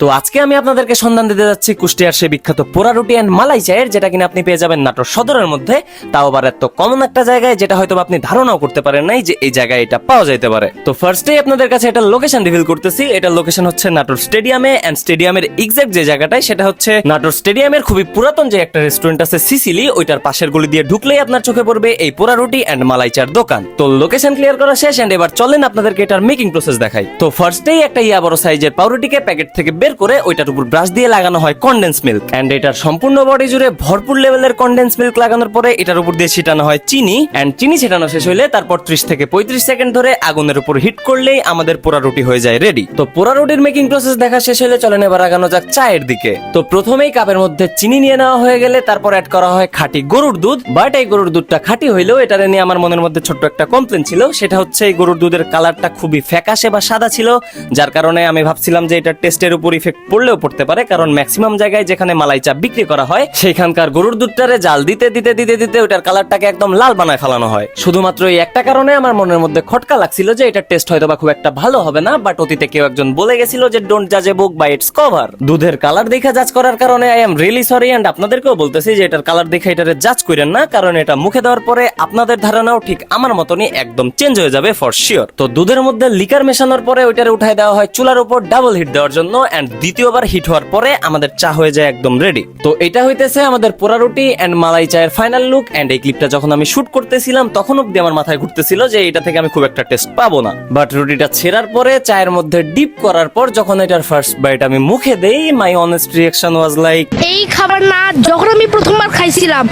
তো আজকে আমি আপনাদেরকে সন্ধান দিতে যাচ্ছি কুষ্টিয়ার সেই বিখ্যাত পোড়া রুটি অ্যান্ড মালাই চায়ের, যেটা কিনা আপনি পেয়ে যাবেন নাটোর সদরের মধ্যে। তাও আবার এত কমন একটা জায়গায়, যেটা হয়তো আপনি ধারণাও করতে পারেন নাই যে এই জায়গায় এটা পাওয়া যাইতে পারে। তো ফার্স্টেই আপনাদের কাছে এটা লোকেশন রিভিল করতেছি। এটা লোকেশন হচ্ছে নাটোর স্টেডিয়ামে অ্যান্ড স্টেডিয়ামের এক্সাক্ট যে জায়গাটায় সেটা হচ্ছে নাটোর স্টেডিয়ামের খুবই পুরাতন যে একটা রেস্টুরেন্ট আছে সিসিলি, ওইটার পাশের গলি দিয়ে ঢুকলেই আপনার চোখে পড়বে এই পোড়া রুটি অ্যান্ড মালাই চার দোকান। তো লোকেশন ক্লিয়ার করা শেষ এন্ড এবার চলেন আপনাদেরকে এটার মেকিং প্রসেস দেখাই। তো ফার্স্টেই একটা ইয়া বড় সাইজের পাউরুটিকে প্যাকেট থেকে বের করে ওইটার উপর ব্রাশ দিয়ে লাগানো হয় কন্ডেন্স মিল্ক এন্ড এটার সম্পূর্ণ বডি জুড়ে ভরপুর লেভেলের কন্ডেন্স মিল্ক লাগানোর পরে এটার উপর দিয়ে ছিটানো হয় চিনি। এন্ড চিনি ছিটানো শেষ হইলে তারপর ত্রিশ থেকে পঁয়ত্রিশ সেকেন্ড ধরে আগুনের উপর হিট করলেই আমাদের পোড়া রুটি হয়ে যায় রেডি তো পোড়া রুটির মেকিং প্রসেস দেখা শেষ হলে চলেন এবার আগানো যাক চায়ের দিকে। তো প্রথমেই কাপের মধ্যে চিনি নিয়ে নেওয়া হয়ে গেলে তারপর অ্যাড করা হয় খাঁটি গরুর দুধ। বাট এই গরুর দুধটা খাঁটি হইলেও এটা নিয়ে আমার মনের মধ্যে ছোট্ট একটা কমপ্লেন ছিল। সেটা হচ্ছে এই গরুর দুধের কালারটা খুবই ফ্যাকাশে বা সাদা ছিল। যার কারণে আমি ভাবছিলাম যে এটা টেস্টের উপর ইফেক্ট পড়লেও পড়তে পারে, কারণ ম্যাক্সিমাম জায়গায় যেখানে মালাই চাপ বিক্রি করা হয় সেখানকার গরুর দুধটারে জাল দিতে দিতে দিতে দিতে ওটার কালারটাকে একদম লাল বানায় ফেলানো হয়। শুধুমাত্র এই একটা কারণে আমার মনের মধ্যে খটকা লাগছিল যে এটা টেস্ট হয়তো বা খুব একটা ভালো হবে না বাট অতীতে কেউ একজন বলে গেছিল যে ডোন্ট জাজ a book by its cover দুধের কালার দেখে জাজ করার কারণে I am really sorry and আপনাদেরকেও বলতেছি যে এটার কালার দেখে এটারে জাজ করেন না, কারণ এটা মুখে দেওয়ার পরে আপনাদের ধারণাও ঠিক আমার মতনই একদম চেঞ্জ হয়ে যাবে ফর শিওর তো দুধের মধ্যে লিকার মেশানোর পরে ওইটারে উঠায় দেওয়া হয় চুলার উপর ডাবল হিট দেওয়ার জন্য এন্ড দ্বিতীয়বার হিট হওয়ার পরে আমাদের চা হয়ে যায় একদম রেডি তো এটা হইতেছে আমাদের পোড়া রুটি এন্ড মালাই চায়ের ফাইনাল লুক এন্ড এই ক্লিপটা যখন আমি শুট করতেছিলাম তখন অব্দি আমার মাথায় ঘুরতেছিল যে এটা থেকে আমি খুব একটা টেস্ট পাবো না। বাট রুটিটা ছেঁড়ার পরে চায়ের মধ্যে ডিপ করার পর যখন এটার ফার্স্ট বাইট আমি মুখে দেই my honest reaction was like এই খাবার না যখন আমি প্রথমবার খাইছিলাম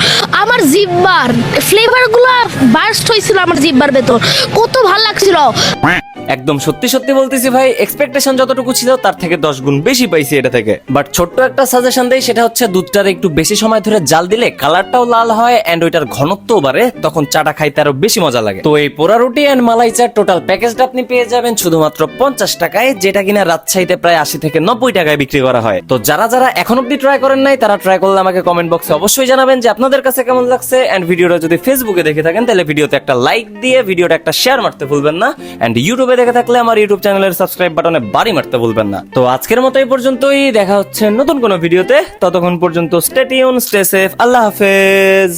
আমার জিব্বার ফ্লেভারগুলা বার্স্ট হয়েছিল আমার জিব্বার ভেতর। কত ভালো লাগছিল। একদম সত্যি সত্যি বলতেছি ভাই এক্সপেকটেশন যতটুকু ছিল তার থেকে দশ গুণ বেশি পাইছি এটা থেকে। বাট ছোট্ট একটা সাজেশন দেই, সেটা হচ্ছে দুধটার একটু বেশি সময় ধরে জাল দিলে কালারটাও লাল হয় এন্ড ওইটার ঘনত্বও বাড়ে, তখন চাটা খাইতে আরও বেশি মজা লাগে। তো এই পোড়া রুটি এন্ড মালাই চার টোটাল প্যাকেজটা আপনি পেয়ে যাবেন শুধুমাত্র পঞ্চাশ টাকায়, যেটা কিনা রাজশাহীতে প্রায় আশি থেকে নব্বই টাকায় বিক্রি করা হয়। তো যারা যারা এখন অব্দি ট্রাই করেন নাই, তারা ট্রাই করলে আমাকে কমেন্ট বক্সে অবশ্যই জানাবেন যে আপনাদের কাছে কেমন লাগছে এন্ড ভিডিওটা যদি ফেসবুকে দেখে থাকেন, তাহলে ভিডিওতে একটা লাইক দিয়ে ভিডিওটা একটা শেয়ার মারতে ভুলবেন না এন্ড ইউটিউবে দেখে থাকলে আমার ইউটিউব চ্যানেলের সাবস্ক্রাইব বাটনে বাড়ি মারতে ভুলবেন না। তো আজকের মতো এই পর্যন্তই, দেখা হচ্ছে নতুন কোনো ভিডিওতে ততক্ষণ পর্যন্ত স্টেটিউন স্টে সেফ আল্লাহ হাফেজ।